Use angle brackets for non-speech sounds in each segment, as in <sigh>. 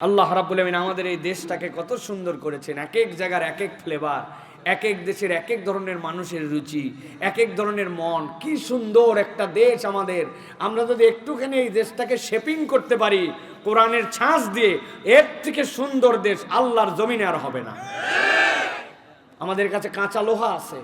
আল্লাহ রাব্বুল আমিন আমাদের এই দেশটাকে কত সুন্দর করেছেন। এক এক জায়গার এক এক ফ্লেভার এক এক দেশের এক এক ধরনের মানুষের রুচি এক এক ধরনের মন। কি সুন্দর একটা দেশ আমাদের। আমরা যদি একটুখানি এই দেশটাকে শেপিং করতে পারি, কোরআনের ছাঁচ দিয়ে, এর থেকে সুন্দর দেশ আল্লাহর জমিনে আর হবে না। আমাদের কাছে কাঁচা লোহা আছে।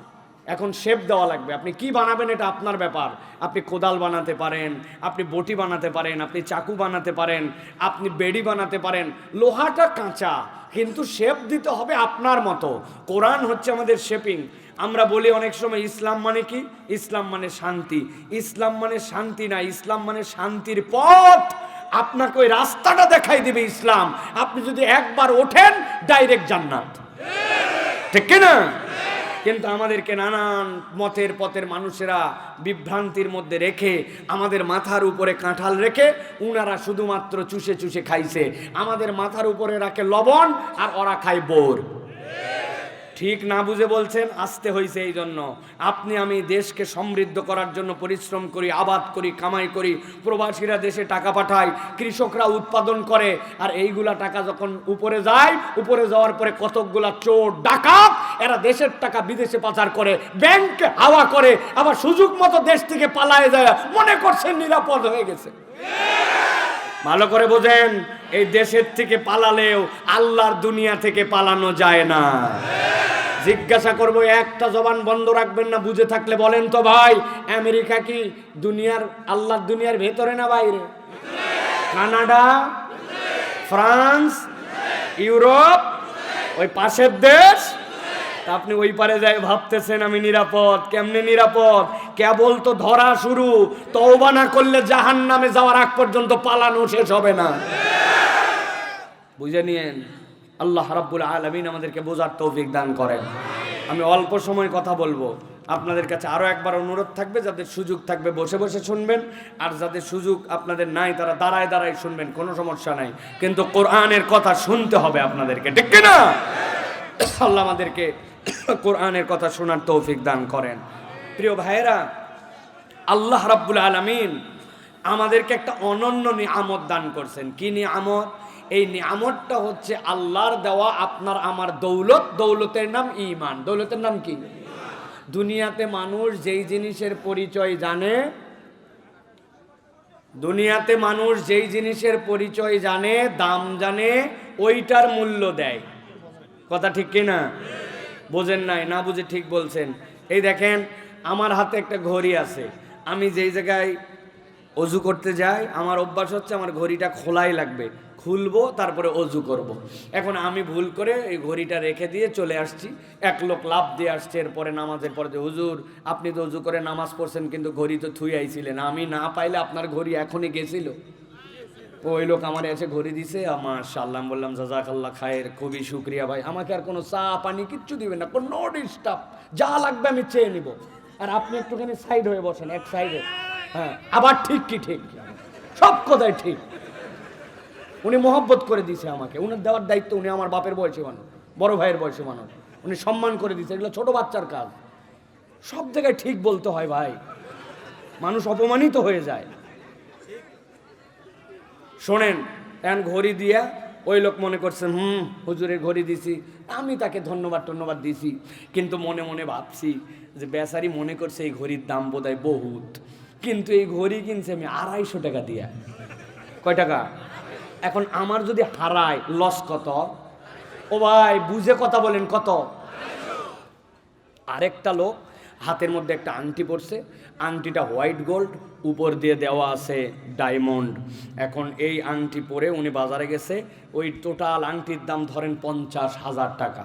এখন শেপ দেওয়া লাগবে। আপনি কি বানাবেন এটা আপনার ব্যাপার। আপনি কোদাল বানাতে পারেন, আপনি বটি বানাতে পারেন, আপনি চাকু বানাতে পারেন, আপনি বেড়ি বানাতে পারেন। লোহাটা কাঁচা, কিন্তু শেপ দিতে হবে আপনার মতো। কোরআন হচ্ছে আমাদের শেপিং আমরা বলি অনেক সময়, ইসলাম মানে কি? ইসলাম মানে শান্তি। ইসলাম মানে শান্তি না, ইসলাম মানে শান্তির পথ। আপনাকে ওই রাস্তাটা দেখাই দিবে ইসলাম। আপনি যদি একবার ওঠেন ডাইরেক্ট জান্নাত। ঠিক কিনা? কিন্তু আমাদেরকে নানান মতের পথের মানুষেরা বিভ্রান্তির মধ্যে রেখে, আমাদের মাথার উপরে কাঁঠাল রেখে উনারা শুধুমাত্র চুষে চুষে খাইছে। আমাদের মাথার উপরে রাখে লবণ আর ওরা খায় বোর। ঠিক না বুঝে বলছেন, আসতে হয়েছে এই জন্য আপনি আমি দেশকে সমৃদ্ধ করার জন্য পরিশ্রম করি, আবাদ করি, কামাই করি, প্রবাসীরা দেশে টাকা পাঠায়, কৃষকরা উৎপাদন করে, আর এইগুলা টাকা যখন উপরে যায়, উপরে যাওয়ার পরে কতকগুলা চোর, ডাকাত এরা দেশের টাকা বিদেশে পাচার করে ব্যাংক হাওয়া করে, আবার সুযোগ মতো দেশ থেকে পালায় যায়, মনে করছেন নিরাপদ হয়ে গেছে। ভালো করে বোঝেন, এই দেশের থেকে পালালেও আল্লাহর দুনিয়া থেকে পালানো যায় না। জিজ্ঞাসা করব, একটা জবান বন্ধ রাখবেন না, বুঝে থাকলে বলেন তো ভাই, আমেরিকা কি দুনিয়ার, আল্লাহর দুনিয়ার ভেতরে না বাইরে? কানাডা? ফ্রান্স? ইউরোপ? ওই পাশের দেশ? তা আপনি ওই পারে যাই ভাবতেছেন আমি নিরাপদ। কেমনে নিরাপদ? কেবল তো ধরা শুরু। তওবা না করলে জাহান নামে যাওয়ার আগ পর্যন্ত পালানো শেষ হবে না। বুঝে নিয়েন, আল্লাহ রাব্বুল আলমিন আমাদেরকে বোঝার তৌফিক দান করেন। আমি অল্প সময় কথা বলব। আপনাদের কাছে আরও একবার অনুরোধ থাকবে, যাদের সুযোগ থাকবে বসে বসে শুনবেন, আর যাদের সুযোগ আপনাদের নাই, তারা দাঁড়ায় দাঁড়ায় শুনবেন, কোনো সমস্যা নাই। কিন্তু কোরআনের কথা শুনতে হবে আপনাদেরকে, ঠিক না আল্লাহ আমাদেরকে <coughs> কোরআনের কথা শোনার তৌফিক দান করেন। প্রিয় ভাইয়েরা, আল্লাহ রাব্বুল আলমিন আমাদেরকে একটা অনন্য নিয়ামত দান করছেন। কি নিয়ামত? এই নিয়ামতটা হচ্ছে আল্লাহর দেওয়া আপনার আমার দৌলত। দৌলতের নাম ইমান দৌলতের নাম কি? দুনিয়াতে মানুষ যেই জিনিসের পরিচয় জানে, দুনিয়াতে মানুষ যেই জিনিসের পরিচয় জানে, দাম জানে, ওইটার মূল্য দেয়। কথা ঠিক কি না বোঝেন নাই না বুঝে ঠিক বলছেন। এই দেখেন আমার হাতে একটা ঘড়ি আছে। আমি যেই জায়গায় অজু করতে যাই আমার অভ্যাস হচ্ছে আমার ঘড়িটা খোলাই লাগবে। খুলবো তারপরে অজু করব। এখন আমি ভুল করে এই ঘড়িটা রেখে দিয়ে চলে আসছি। এক লোক লাভ দিয়ে আসছে এরপরে নামাজের পরে যে, হুজুর আপনি তো অজু করে নামাজ পড়ছেন কিন্তু ঘড়ি তো থুই আইছিলেন। আমি না পাইলে আপনার ঘড়ি এখনই গেছিল। ওই লোক আমার এসে ঘড়ি দিছে, আমার সাল্লাম বললাম, জাজাকাল্লাহ খায়ের, খুবই শুক্রিয়া ভাই। আমাকে আর কোনো চা পানি কিচ্ছু দিবেন না, কোনো ডিস্টার্ব। যা লাগবে আমি চেয়ে নিব। আর আপনি একটুখানি সাইড হয়ে বসেন, এক সাইডে। হ্যাঁ আবার ঠিক কি ঠিক? সব কথাই ঠিক। উনি মহব্বত করে দিছে আমাকে। উনি দেওয়ার দায়িত্ব উনি আমার বাপের বয়সী মানুষ, বড় ভাইয়ের বয়সী মানুষ। উনি সম্মান করে দিছে, এগুলো ছোট বাচ্চার কাজ। সব জায়গায় ঠিক বলতে হয় ভাই। মানুষ অপমানিত হয়ে যায়। শোনেন এখন ঘড়ি দিয়া ওই লোক মনে করছেন হুম, হুজুরের ঘড়ি দিছি। আমি তাকে ধন্যবাদ ধন্যবাদ দিছি, কিন্তু মনে মনে ভাবছি যে বেচারি মনে করছে এই ঘড়ির দাম বোধহয় বহুত। কিন্তু এই ঘড়ি কিনছে আমি আড়াইশো টাকা দিয়া। কয় টাকা? এখন আমার যদি হারায় লস কত? ও ভাই, বুঝে কথা বলেন কত? আরেকটা লোক হাতের মধ্যে একটা আংটি পড়ছে আংটিটা হোয়াইট গোল্ড, উপর দিয়ে দেওয়া আছে ডায়মন্ড। এখন এই আংটি পরে উনি বাজারে গেছে, ওই টোটাল আংটির দাম ধরেন পঞ্চাশ হাজার টাকা।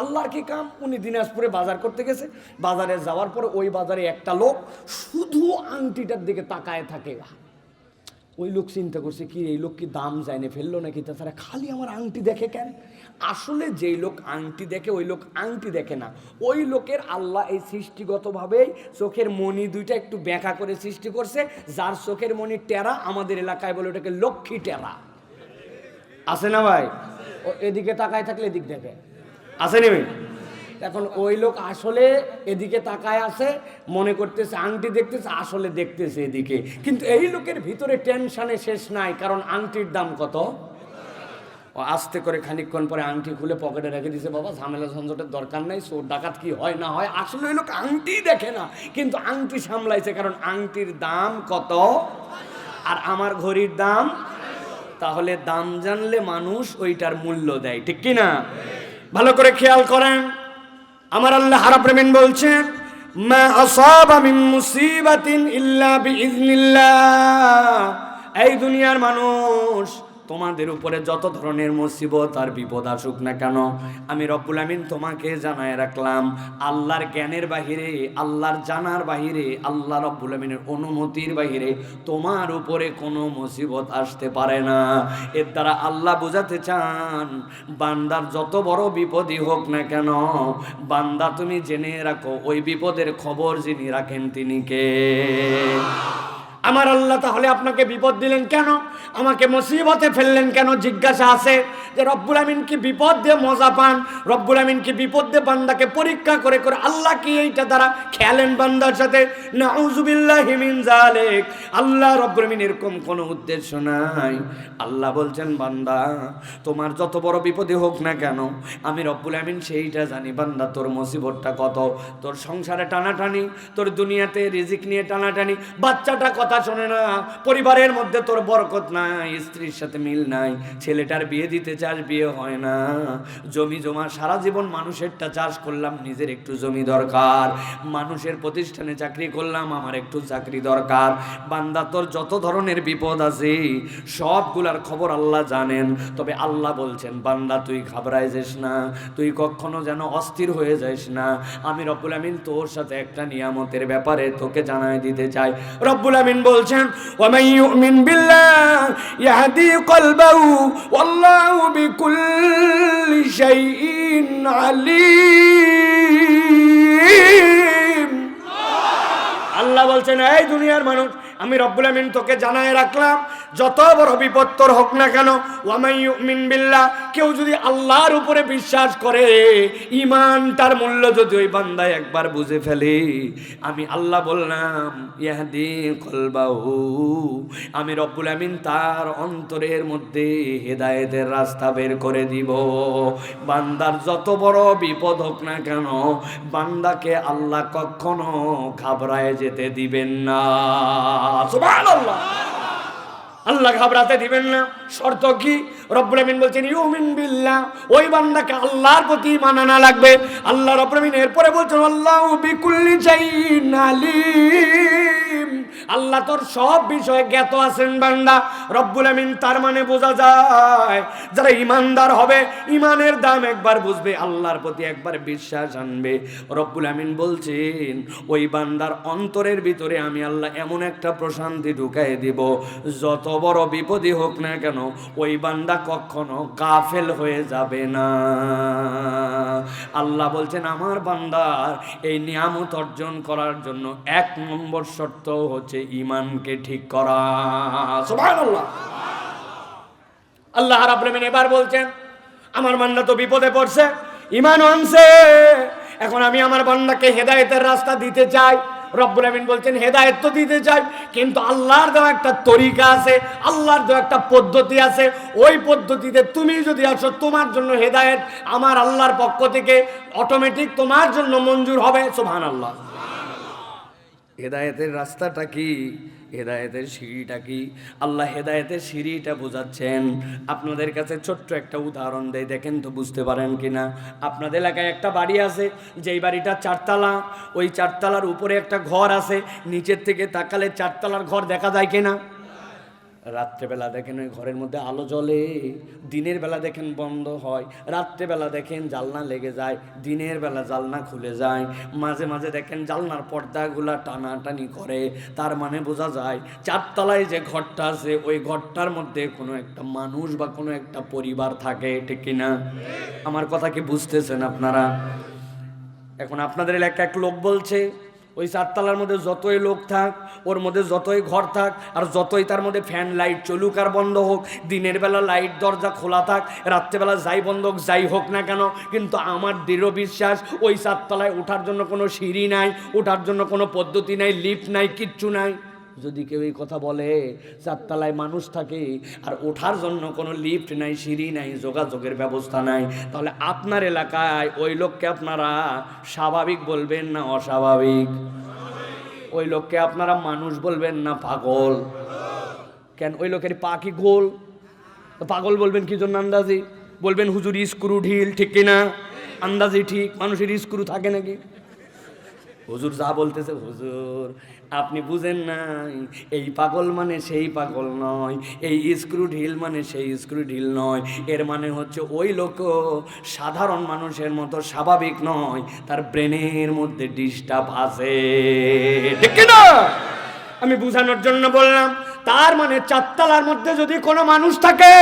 আল্লাহর কি কাম? উনি দিনাজপুরে বাজার করতে গেছে। বাজারে যাওয়ার পরে ওই বাজারে একটা লোক শুধু আংটিটার দিকে তাকায় থাকে। ওই লোক চিন্তা করছে, কি এই লোক কি দাম যায়নি ফেলল নাকি? তাছাড়া খালি আমার আংটি দেখে কেন? আসলে যেই লোক আংটি দেখে, ওই লোক আংটি দেখে না। ওই লোকের আল্লাহ এই সৃষ্টিগতভাবেই চোখের মণি দুইটা একটু ব্যাখ্যা করে সৃষ্টি করছে, যার চোখের মণি টেরা আমাদের এলাকায় বলে ওটাকে লক্ষ্মী টেরা। আছে না ভাই? ও এদিকে তাকায় থাকলে এদিক দেখে। আছে নেবে এখন ওই লোক আসলে এদিকে তাকায় আছে, মনে করতেছে, আংটি দেখতেছে, আসলে দেখতেছে এদিকে। কিন্তু এই লোকের ভিতরে টেনশানে শেষ নাই, কারণ আংটির দাম কত? ও আস্তে করে খানিকক্ষণ পরে আংটি খুলে পকেটে রেখে দিছে, বাবা, ঝামেলা ঝঞ্ঝটের দরকার নাই, চোর ডাকাত কি হয় না হয়? আসলে ওই লোক আংটি দেখে না, কিন্তু আংটি সামলাইছে, কারণ আংটির দাম কত? আর আমার ঘড়ির দাম? তাহলে দাম জানলে মানুষ ওইটার মূল্য দেয়, ঠিক কি না? ভালো করে খেয়াল করেন। আমার আল্লাহ হারাপ্রেমিন বলছেন, মা ইল্লা এই দুনিয়ার মানুষ তোমাদের উপরে যত ধরনের মুসিবত আর বিপদ আসুক না কেন, আমি রব্বুল আমিন তোমাকে জানায় রাখলাম, আল্লাহর জ্ঞানের বাহিরে, আল্লাহর জানার বাহিরে, আল্লাহ রব্বুল আমিনের অনুমতির বাহিরে তোমার উপরে কোনো মুসিবত আসতে পারে না। এর দ্বারা আল্লাহ বোঝাতে চান, বান্দার যত বড় বিপদই হোক না কেন, বান্দা তুমি জেনে রাখো, ওই বিপদের খবর যিনি রাখেন তিনি কে? আমার আল্লাহ তাহলে আপনাকে বিপদ দিলেন কেন? আমাকে মুসিবতে ফেললেন কেন? জিজ্ঞাসা আছে যে রব্বুল আমিন কি বিপদ দিয়ে মজা পান? রব্বুল আমিন কি বিপদ দিয়ে বান্দাকে পরীক্ষা করে করে আল্লাহ কি এইটা দ্বারা খেলেন বান্দার সাথে? নাউজুবিল্লাহ মিন জালেক আল্লাহ রব্বুল আমিন এরকম কোনো উদ্দেশ্য নাই। আল্লাহ বলছেন, বান্দা, তোমার যত বড় বিপদে হোক না কেন, আমি রব্বুল আমিন সেইটা জানি। বান্দা, তোর মুসিবতটা কত? তোর সংসারে টানাটানি, তোর দুনিয়াতে রিজিক নিয়ে টানাটানি, বাচ্চাটা কথা শোনে না, পরিবারের মধ্যে তোর বরকত নাই, স্ত্রীর সাথে মিল নাই, ছেলেটার বিয়ে দিতে চাস, বিয়ে হয় না। জমি জমা, সারা জীবন মানুষেরটা চাষ করলাম, নিজের একটু জমি দরকার। মানুষের প্রতিষ্ঠানে চাকরি করলাম, আমার একটু চাকরি দরকার। বান্দা, তোর যত ধরনের বিপদ আছে, সবগুলার খবর আল্লাহ জানেন। তবে আল্লাহ বলছেন, বান্দা, তুই ঘাবড়ায় যাস না, তুই কখনো যেন অস্থির হয়ে যাস না। আমি রব্বুল আমিন তোর সাথে একটা নিয়ামতের ব্যাপারে তোকে জানাই দিতে চাই। রব্বুল আমিন বলছেন ওয়ামাই ইউমিন বিল্লাহ ইয়াহদি কলবাহু, ওয়াল্লাহু বিকুল্লি শাইইন আলিম। আল্লাহ বলছেন, এই দুনিয়ার মানুষ, আমি রব্বুল আমিন তোকে জানায় রাখলাম যত বড় বিপদ তোর হোক না কেন ওয়ামাই ইউমিন বিল্লাহ, কেউ যদি আল্লাহর উপরে বিশ্বাস করে ইমান তার মূল্য যদি ওই বান্দায় একবার বুঝে ফেলে, আমি আল্লাহ বললাম, ইয়াহদি কলবাহু, আমি রব্বুল আমিন তার অন্তরের মধ্যে হেদায়েতের রাস্তা বের করে দিব। বান্দার যত বড় বিপদ হোক না কেন, বান্দাকে আল্লাহ কখনো ঘাবড়ায় যেতে দিবেন না। সুবহানাল্লাহ। আল্লাহ ঘাবড়াতে দিবেন না। শর্ত কি? রব্রমিন বলছেন, ইউমিন বিল্লাহ। ওই বান্দাকে আল্লাহর প্রতি মানানা লাগবে। আল্লাহ রব্রমিন এরপরে বলছেন, আল্লাহ বিকুল্লি চাই আলিম। আল্লাহ তোর সব বিষয়ে জ্ঞাত আছেন বান্দা। রব্বুল আমিন, তার মানে বোঝা যায়, যারা ইমানদার হবে, ইমানের দাম একবার বুঝবে, আল্লাহর প্রতি একবার বিশ্বাস আনবে। রব্বুল আমিন বলছেন, ওই বান্দার অন্তরের ভিতরে আমি আল্লাহ এমন একটা প্রশান্তি ঢুকাই দিব, যত বড় বিপদই হোক না কেন, ওই বান্দা কখনো গাফেল হয়ে যাবে না। আল্লাহ বলছেন, আমার বান্দার এই নিয়ামত অর্জন করার জন্য এক নম্বর শর্ত হচ্ছে ইমানকে ঠিক করা। আল্লাহ রাব্বুল এবার বলছেন, আমার বান্দা তো বিপদে পড়ছে ইমান আনছে। এখন আমি আমার বান্দাকে হেদায়েতের রাস্তা দিতে চাই। রব্বুল আমিন বলছেন, হেদায়েত তো দিতে চাই, কিন্তু আল্লাহর দেওয়া একটা তরিকা আছে, আল্লাহর দেওয়া একটা পদ্ধতি আছে। ওই পদ্ধতিতে তুমি যদি আসো, তোমার জন্য হেদায়েত আমার আল্লাহর পক্ষ থেকে অটোমেটিক তোমার জন্য মঞ্জুর হবে। সুবহানাল্লাহ। হেদায়েতের রাস্তাটা কি? হেদায়েতের সিঁড়িটা কি? আল্লাহ হেদায়েতের সিঁড়িটা বোঝাচ্ছেন। আপনাদের কাছে ছোট্ট একটা উদাহরণ দেয় দেখেন তো বুঝতে পারেন কি না আপনাদের এলাকায় একটা বাড়ি আছে, যেই বাড়িটা চারতলা। ওই চারতলার উপরে একটা ঘর আছে, নিচের থেকে তাকালে চারতলার ঘর দেখা যায় কিনা? রাত্রেবেলা দেখেন ওই ঘরের মধ্যে আলো জ্বলে, দিনের বেলা দেখেন বন্ধ হয়, রাত্রেবেলা দেখেন জালনা লেগে যায়, দিনের বেলা জালনা খুলে যায়, মাঝে মাঝে দেখেন জালনার পর্দাগুলা টানাটানি করে, তার মানে বোঝা যায় চারতলায় যে ঘরটা আছে, ওই ঘরটার মধ্যে কোনো একটা মানুষ বা কোনো একটা পরিবার থাকে, ঠিক কিনা? আমার কথা কি বুঝতেছেন আপনারা? এখন আপনাদের এলাকা এক লোক বলছে ওই চারতলার মধ্যে যতই লোক থাক, ওর মধ্যে যতই ঘর থাক, আর যতই তার মধ্যে ফ্যান লাইট চলুক আর বন্ধ হোক, দিনের বেলা লাইট দরজা খোলা থাক, রাত্রেবেলা যাই বন্ধ হোক, যাই হোক না কেন, কিন্তু আমার দৃঢ় বিশ্বাস ওই চারতলায় ওঠার জন্য কোনো সিঁড়ি নাই, ওঠার জন্য কোনো পদ্ধতি নাই লিফট নাই, কিচ্ছু নাই। যদি কেউ এই কথা বলে, চারতলায় মানুষ থাকে আর ওঠার জন্য কোনো লিফট নাই, সিঁড়ি নাই, যোগাযোগের ব্যবস্থা নাই, তাহলে আপনার এলাকায় ওই লোককে আপনারা স্বাভাবিক বলবেন না অস্বাভাবিক? ওই লোককে আপনারা মানুষ বলবেন না পাগল? কেন ওই লোকের পা কি গোল? পাগল বলবেন কি জন্য আন্দাজি? বলবেন হুজুর স্ক্রু ঢিল, ঠিক কিনা? আন্দাজি ঠিক? মানুষের স্ক্রু থাকে নাকি? হুজুর যা বলতেছে, হুজুর। আপনি বুঝেন নাই, এই পাগল মানে সেই পাগল নয়, এই স্ক্রু ঢিল মানে সেই স্ক্রু ঢিল নয়। এর মানে হচ্ছে ওই লোক সাধারণ মানুষের মতো স্বাভাবিক নয়, তার ব্রেনের মধ্যে ডিস্টার্ব আছে। ঠিক না আমি বুঝানোর জন্য বললাম, তার মানে চারতলার মধ্যে যদি কোনো মানুষ থাকে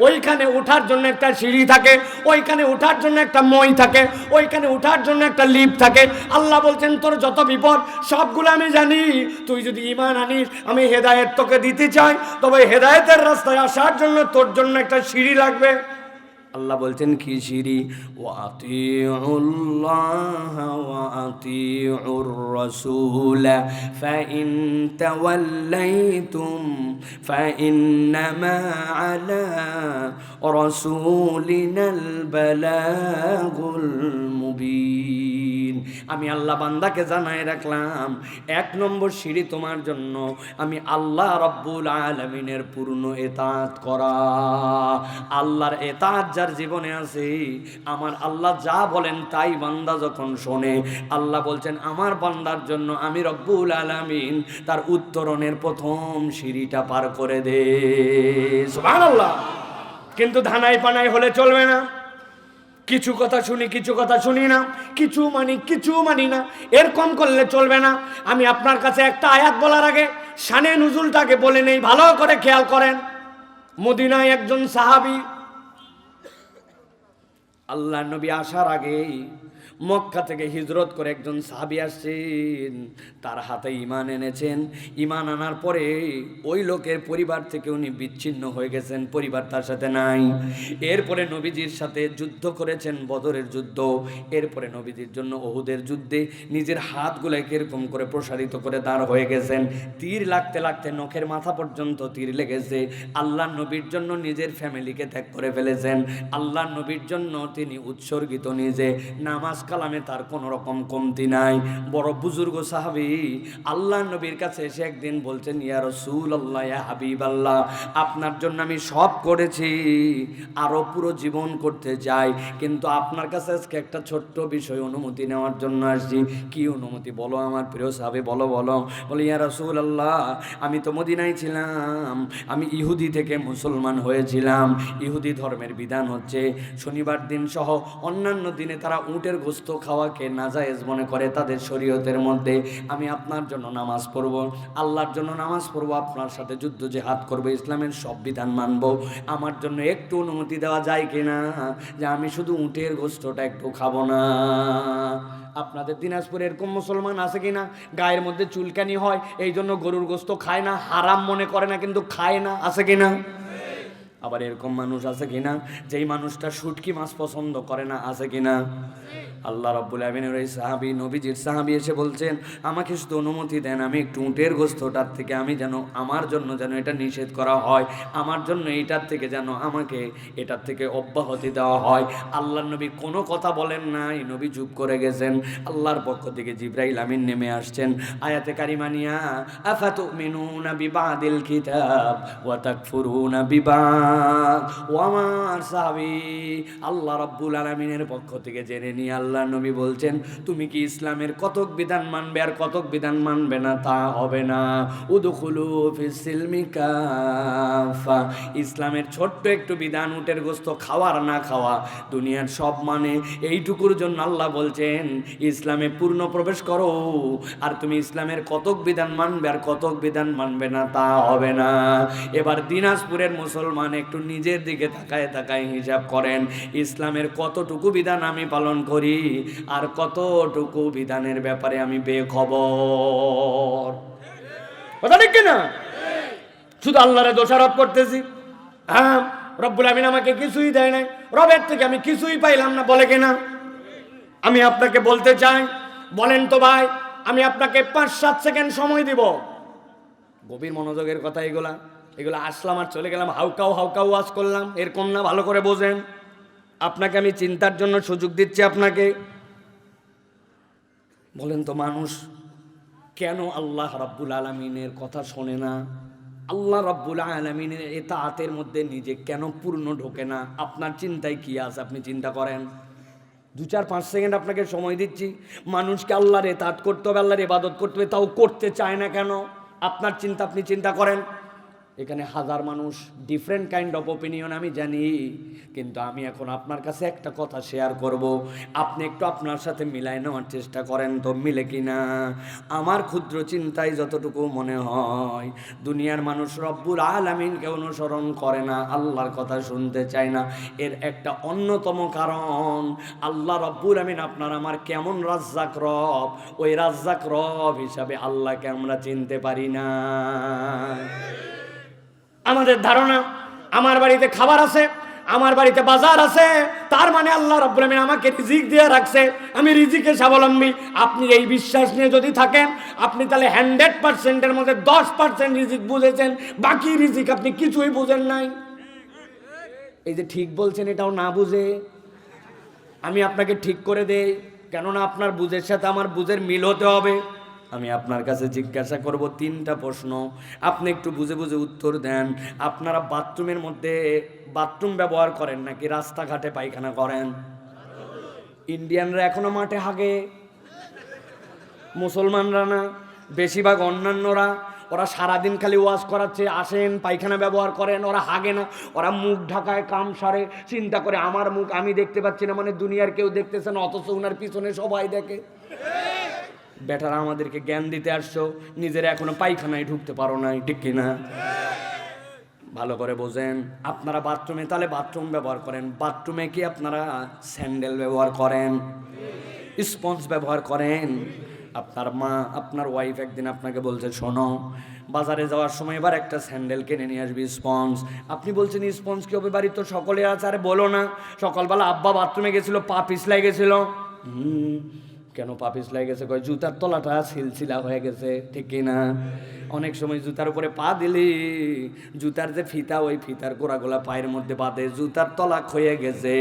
ওইখানে ওঠার জন্য একটা সিঁড়ি থাকে, ওইখানে ওঠার জন্য একটা মই থাকে, ওইখানে ওঠার জন্য একটা লিপ থাকে। আল্লাহ বলছেন, তোর যত বিপদ, সবগুলো আমি জানি। তুই যদি ইমান আনিস, আমি হেদায়েত তোকে দিতে চাই। তবে হেদায়েতের রাস্তায় আসার জন্য তোর জন্য একটা সিঁড়ি লাগবে। আল্লাহ বলছেন কি সিঁড়ি ওয়াতিউল্লাহ ওয়াতিউর রাসূল ফাইন তাওয়াল্লাইতুম ফাইন্নামা আলা রাসূলিনাল বালাগুল মুবিন আমি আল্লাহ বান্দাকে জানাই রাখলাম, এক নম্বর সিঁড়ি তোমার জন্য। আমি আল্লাহ রব্বুল আলমিনের পূর্ণ এতাত করা। আল্লাহর এতাত যার জীবনে আছে, আমার আল্লাহ যা বলেন তাই বান্দা যখন শোনে, আল্লাহ বলছেন, আমার বান্দার জন্য আমি রব্বুল আলামিন তার উত্তরণের প্রথম সিঁড়িটা পার করে দে। আল্লাহ কিন্তু ধানাই পানাই হলে চলবে না। কিছু কথা শুনি, কিছু কথা শুনি না। কিছু মানি কিছু মানি না। এরকম করলে চলবে না। আমি আপনার কাছে একটা আয়াত বলার আগে শানে নুজুলটাকে বলে নেই, ভালো করে খেয়াল করেন। মদিনায় একজন সাহাবি আল্লাহ নবী আসার আগেই মক্কা থেকে হিজরত করে একজন সাহাবি আসছেন, তার হাতে ইমান এনেছেন। ইমান আনার পরে ওই লোকের পরিবার থেকে উনি বিচ্ছিন্ন হয়ে গেছেন, পরিবার তার সাথে নাই। এরপরে নবীজির সাথে যুদ্ধ করেছেন, বদরের যুদ্ধ। এরপরে নবীজির জন্য ওহুদের যুদ্ধে নিজের হাতগুলোকে এরকম করে প্রসারিত করে দাঁড় হয়ে গেছেন। তীর লাগতে লাগতে নখের মাথা পর্যন্ত তীর লেগেছে। আল্লাহ নবীর জন্য নিজের ফ্যামিলিকে ত্যাগ করে ফেলেছেন। আল্লাহ নবীর জন্য তিনি উৎসর্গিত নিজে। নামাজ কালামে তার কোনো রকম কমতি নাই। বড় বুজুর্গ সাহাবি আল্লাহ নবীর কাছে এসে একদিন বলছেন, ইয়া রসুল আল্লাহ ইয়া হাবিব আল্লাহ আপনার জন্য আমি সব করেছি আরও পুরো জীবন করতে চাই। কিন্তু আপনার কাছে আজকে একটা ছোট্ট বিষয় অনুমতি নেওয়ার জন্য আসছি। কি অনুমতি? বলো আমার প্রিয় সাহাবি, বলো বলো। বলে, ইয়া রসুল আল্লাহ আমি তো মদিনায় ছিলাম, আমি ইহুদি থেকে মুসলমান হয়েছিলাম। ইহুদি ধর্মের বিধান হচ্ছে শনিবার দিন সহ অন্যান্য দিনে তারা উটের গোস্ত খাওয়াকে নাজায়েজ মনে করে তাদের শরীয়তের মধ্যে, আমি আপনার জন্য নামাজ পড়ব, আল্লাহর জন্য নামাজ পড়ব, আপনার সাথে যুদ্ধ যে হাত করব, ইসলামের সব বিধান মানব, আমার জন্য একটু অনুমতি দেওয়া যায় কিনা? যে আমি শুধু উটের গোস্তটা একটু খাব না। আপনাদের দিনাজপুরে এরকম মুসলমান আছে কিনা? গায়ের মধ্যে চুলকানি হয় এই জন্য গরুর গোস্ত খায় না, হারাম মনে করে না, কিন্তু খায় না, আছে কিনা? আবার এরকম মানুষ আছে কিনা? যেই মানুষটা শুটকি মাছ পছন্দ করে না, আছে কিনা? আল্লাহ রব্বুল আমিনের ওই সাহাবি, নবীজির সাহাবি এসে বলছেন, আমাকে শুধু অনুমতি দেন, আমি একটু উটের গোস্তটার থেকে আমি যেন আমার জন্য যেন এটা নিষেধ করা হয়, আমার জন্য এইটার থেকে যেন আমাকে এটার থেকে অব্যাহতি দেওয়া হয়। আল্লাহ নবী কোনো কথা বলেন নাই, নবী চুপ করে গেছেন। আল্লাহর পক্ষ থেকে জিব্রাইল আমিন নেমে আসছেন। আয়াতে কারিমানিয়া আফাতু মিনুনা বিবাদিল কিতাব ওয়া তাকফুরুনা বিবাদ? ও আমার সাহাবী আল্লাহ রাব্বুল আলামিনের পক্ষ থেকে জেনে নিয়ে আল্লাহ নবী বলছেন, তুমি কি ইসলামের কতক বিধান মানবে আর কতক বিধান মানবে না? তা হবে না। উদখুলু ফিসিলমিকাফা ইসলামের ছোট্ট একটু বিধান, উটের গোস্ত খাওয়ার না খাওয়া, দুনিয়ার সব মানে এইটুকুর জন্য আল্লাহ বলছেন, ইসলামে পূর্ণ প্রবেশ করো, আর তুমি ইসলামের কতক বিধান মানবে আর কতক বিধান মানবে না, তা হবে না। এবার দিনাজপুরের মুসলমান একটু নিজের দিকে তাকায় তাকায় হিসাব করেন, ইসলামের কতটুকু বিধান আমি পালন করি আর কতটুকু বিধানের ব্যাপারে আমি বেখবর। কথা ঠিক কিনা? শুধু আল্লাহরে দোষারোপ করতেছি। হ্যাঁ রব্বুল আমিন আমাকে কিছুই দেয় নাই। রবের থেকে আমি কিছুই পাইলাম না, বলে কিনা? আমি আপনাকে বলতে চাই, বলেন তো ভাই, আমি আপনাকে পাঁচ সাত সেকেন্ড সময় দিব। গভীর মনোযোগের কথা এগুলা। এগুলো আসলাম আর চলে গেলাম হাউকাও হাউকাও ওয়াজ করলাম। এরকম না, ভালো করে বোঝেন। আপনাকে আমি চিন্তার জন্য সুযোগ দিচ্ছি আপনাকে। বলেন তো, মানুষ, কেন আল্লাহ রাব্বুল আলমিনের কথা শোনে না? আল্লাহ রাব্বুল আলমিনের এতাহাতের মধ্যে নিজে কেন পূর্ণ ঢোকে না? আপনার চিন্তায় কি আছে? আপনি চিন্তা করেন। দু চার পাঁচ সেকেন্ড আপনাকে সময় দিচ্ছি। মানুষকে আল্লাহর এতাত করতে হবে, আল্লাহর ইবাদত করতে হবে, তাও করতে চায় না কেন? আপনার চিন্তা, আপনি চিন্তা করেন। এখানে হাজার মানুষ ডিফারেন্ট কাইন্ড অফ ওপিনিয়ন আমি জানি, কিন্তু আমি এখন আপনার কাছে একটা কথা শেয়ার করব। আপনি একটু আপনার সাথে মিলাই নেওয়ার চেষ্টা করেন তো মিলে কি না? আমার ক্ষুদ্র চিন্তায় যতটুকু মনে হয়, দুনিয়ার মানুষ রব্বুল আলামিনকে অনুসরণ করে না, আল্লাহর কথা শুনতে চায় না। এর একটা অন্যতম কারণ, আল্লাহ রব্বুল আমিন আপনার আমার কেমন রাজ্জাক রব, ওই রাজ্জাক রব হিসাবে আল্লাহকে আমরা চিনতে পারি না। আমাদের ধারণা, আমার বাড়িতে খাবার আছে, আমার বাড়িতে বাজার আছে, তার মানে আল্লাহ রব্বুল আমাকে রিজিক দিয়ে রাখছে। আমি রিজিকে স্বাবলম্বী। আপনি এই বিশ্বাস নিয়ে যদি থাকেন, আপনি তাহলে হান্ড্রেড পার্সেন্টের মধ্যে দশ পার্সেন্ট রিজিক বুঝেছেন, বাকি রিজিক আপনি কিছুই বুঝেন নাই। এই যে ঠিক বলছেন, এটাও না বুঝে। আমি আপনাকে ঠিক করে দেই, কেননা আপনার বুঝের সাথে আমার বুঝের মিল হতে হবে। আমি আপনার কাছে জিজ্ঞাসা করব তিনটা প্রশ্ন। আপনি একটু বুঝে বুঝে উত্তর দেন। আপনারা বাথরুমের মধ্যে বাথরুম ব্যবহার করেন নাকি রাস্তাঘাটে পায়খানা করেন? ইন্ডিয়ানরা এখনও মাঠে হাগে। মুসলমানরা না, বেশিরভাগ অন্যান্যরা। ওরা সারাদিন খালি ওয়াশ করাচ্ছে, আসেন, পায়খানা ব্যবহার করেন, ওরা হাগে না। ওরা মুখ ঢাকায় কাম সারে। চিন্তা করে আমার মুখ আমি দেখতে পাচ্ছি না মানে দুনিয়ার কেউ দেখতেছে না, অথচ ওনার পিছনে সবাই দেখে। বেটারা আমাদেরকে জ্ঞান দিতে আসছো, নিজেরা এখনও পায়খানায় ঢুকতে পারো নাই, ঠিক কিনা? ভালো করে বোঝেন, আপনারা বাথরুমে, তাহলে বাথরুম ব্যবহার করেন। বাথরুমে কি আপনারা স্যান্ডেল ব্যবহার করেন? স্পঞ্জ ব্যবহার করেন? আপনার মা, আপনার ওয়াইফ একদিন আপনাকে বলছে, শোনো, বাজারে যাওয়ার সময় এবার একটা স্যান্ডেল কিনে নিয়ে আসবি, স্পঞ্জ। আপনি বলছেন, স্পঞ্জ কি হবে? বাড়ির তো সকলে আছে। আরে বলো না, সকালবেলা আব্বা বাথরুমে গেছিল, পা পিছলাই গেছিল। হুম কেন পা লাগে গেছে? কয়, জুতার তলাটা সিলসিলা হয়ে গেছে, ঠিক কি না? অনেক সময় জুতার উপরে পা দিলি, জুতার যে ফিতা, ওই ফিতার গোড়াগোলা পায়ের মধ্যে বাঁধে, জুতার তলা ক্ষয়ে গেছে।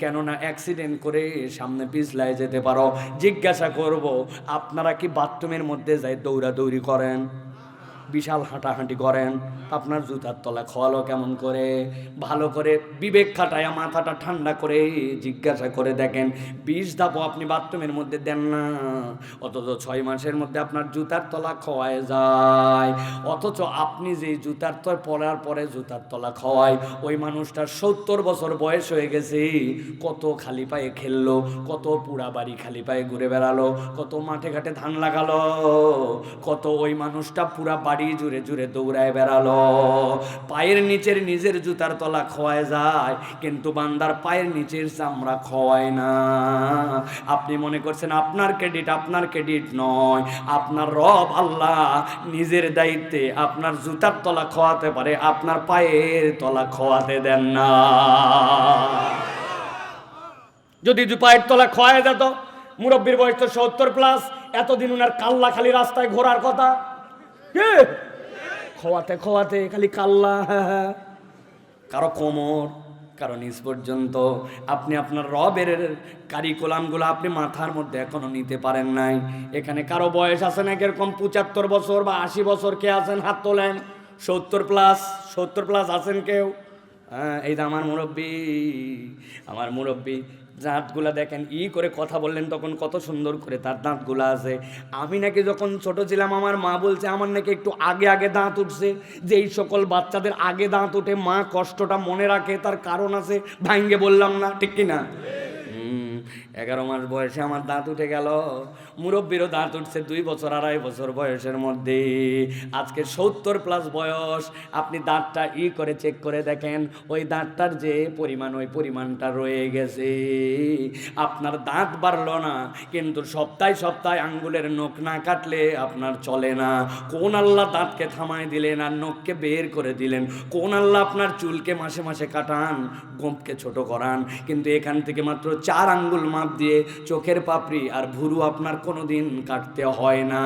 কেননা অ্যাক্সিডেন্ট করে সামনে পিছলায় যেতে পারো। জিজ্ঞাসা করব, আপনারা কি বাথরুমের মধ্যে যাই দৌড়াদৌড়ি করেন? বিশাল হাঁটাহাঁটি করেন। আপনার জুতার তলা খোয়ালো কেমন করে? ভালো করে বিবেক খাটায় মাথাটা ঠান্ডা করে জিজ্ঞাসা করে দেখেন, বিষ ধাপও আপনি বাথরুমের মধ্যে দেন না। অথচ ছয় মাসের মধ্যে আপনার জুতার তলা খোয়ায় যায়। অথচ আপনি যে জুতার তল পরার পরে জুতার তলা খোয়ায়, ওই মানুষটার সত্তর বছর বয়স হয়ে গেছে। কত খালি পায়ে খেললো, কত পুরা বাড়ি খালি পায়ে ঘুরে বেড়ালো, কত মাঠে ঘাটে ধান লাগালো, কত ওই মানুষটা পুরা বাড়ি জুড়ে জুড়ে দৌড়ায় বেড়ালো। পায়ের নিচের নিজের জুতার তলা খোয়ায় যায়, কিন্তু বান্দার পায়ের নিচের চামড়া খোয়ায় না। আপনি মনে করছেন, আপনার ক্রেডিট আপনার ক্রেডিট নয়। আপনার রব আল্লাহ নিজের দায়িত্বে আপনার জুতার তলা খোয়াতে পারে, আপনার পায়ের তলা খোয়াতে দেন না। যদি দু পায়ের তলা খোয়ায় যেত, মুরব্বীর বয়স তো সত্তর প্লাস এতদিন উনার কাল্লা খালি রাস্তায় ঘোরার কথা। খোয়াতে খোয়াতে খালি কাল্লা। কারও কোমর কারণ নিজ পর্যন্ত। আপনি আপনার রবের কারিকুলামগুলো আপনি মাথার মধ্যে এখনও নিতে পারেন নাই। এখানে কারও বয়স আছে না এরকম পঁচাত্তর বছর বা আশি বছর কে আছেন? হাত তোলেন। সত্তর প্লাস সত্তর প্লাস আছেন কেউ? হ্যাঁ এই তো আমার মুরব্বী আমার মুরব্বী। দাঁতগুলা দেখেন, ই করে কথা বললেন তখন কত সুন্দর করে তার দাঁতগুলা আছে। আমি নাকি যখন ছোট ছিলাম, আমার মা বলছে, আমার নাকি একটু আগে আগে দাঁত উঠছে। যে এই সকল বাচ্চাদের আগে দাঁত উঠে মা কষ্টটা মনে রাখে, তার কারণ আছে, ভাঙ্গে বললাম না, ঠিক কিনা? এগারো মাস বয়সে আমার দাঁত উঠে গেল। মুরব্বীরও দাঁত উঠছে দুই বছর, আড়াই বছর বয়সের মধ্যে। আজকে সত্তর প্লাস বয়স। আপনি দাঁতটা ই করে চেক করে দেখেন, ওই দাঁতটার যে পরিমাণ, ওই পরিমাণটা রয়ে গেছে। আপনার দাঁত বাড়লো না, কিন্তু সপ্তাহে সপ্তাহে আঙ্গুলের নখ না কাটলে আপনার চলে না। কোন আল্লাহ দাঁতকে থামায় দিলেন আর নখকে বের করে দিলেন? কোন আল্লাহ আপনার চুলকে মাসে মাসে কাটান? গোঁপকে ছোট করান। কিন্তু এখান থেকে মাত্র চার আঙ্গুল মাপ মাপ দিয়ে চোখের পাপড়ি আর ভুরু আপনার কোনোদিন কাটতে হয় না।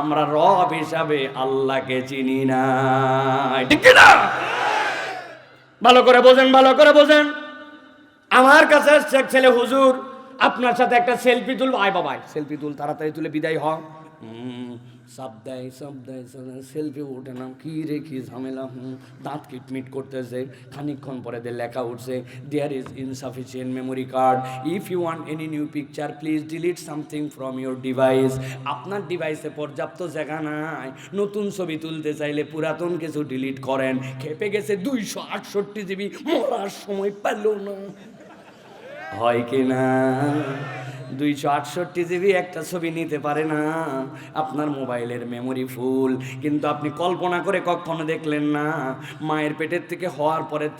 আমরা রব হিসাবে আল্লাহকে চিনি না। ঠিক না ভালো করে বোঝেন, ভালো করে বোঝেন। আমার কাছে ছেলে, হুজুর, আপনার সাথে একটা সেলফি তুলবো। আয় বাবা সেলফি তুল, তাড়াতাড়ি তুলে বিদায় হ। সব দেয় সব দেয় সেলফি ওঠে না, কি রে, কি ঝামেলা, হুম, দাঁত কিটমিট করতেছে, খানিকক্ষণ পরে দিয়ে লেখা উঠছে there is insufficient memory card if you want any new picture please delete something from your device আপনার ডিভাইসে পর্যাপ্ত জায়গা নাই। নতুন ছবি তুলতে চাইলে পুরাতন কিছু ডিলিট করেন। খেপে গেছে দুইশো আটষট্টি জিবি মরার সময় পেল না। হয় কি না? দুইশো আটষট্টি জিবি একটা ছবি নিতে পারে না। আপনার মোবাইলের মেমোরি ফুল কিন্তু আপনি কল্পনা করে কখনো দেখলেন না, মায়ের পেটের থেকে হওয়ার পরের থেকে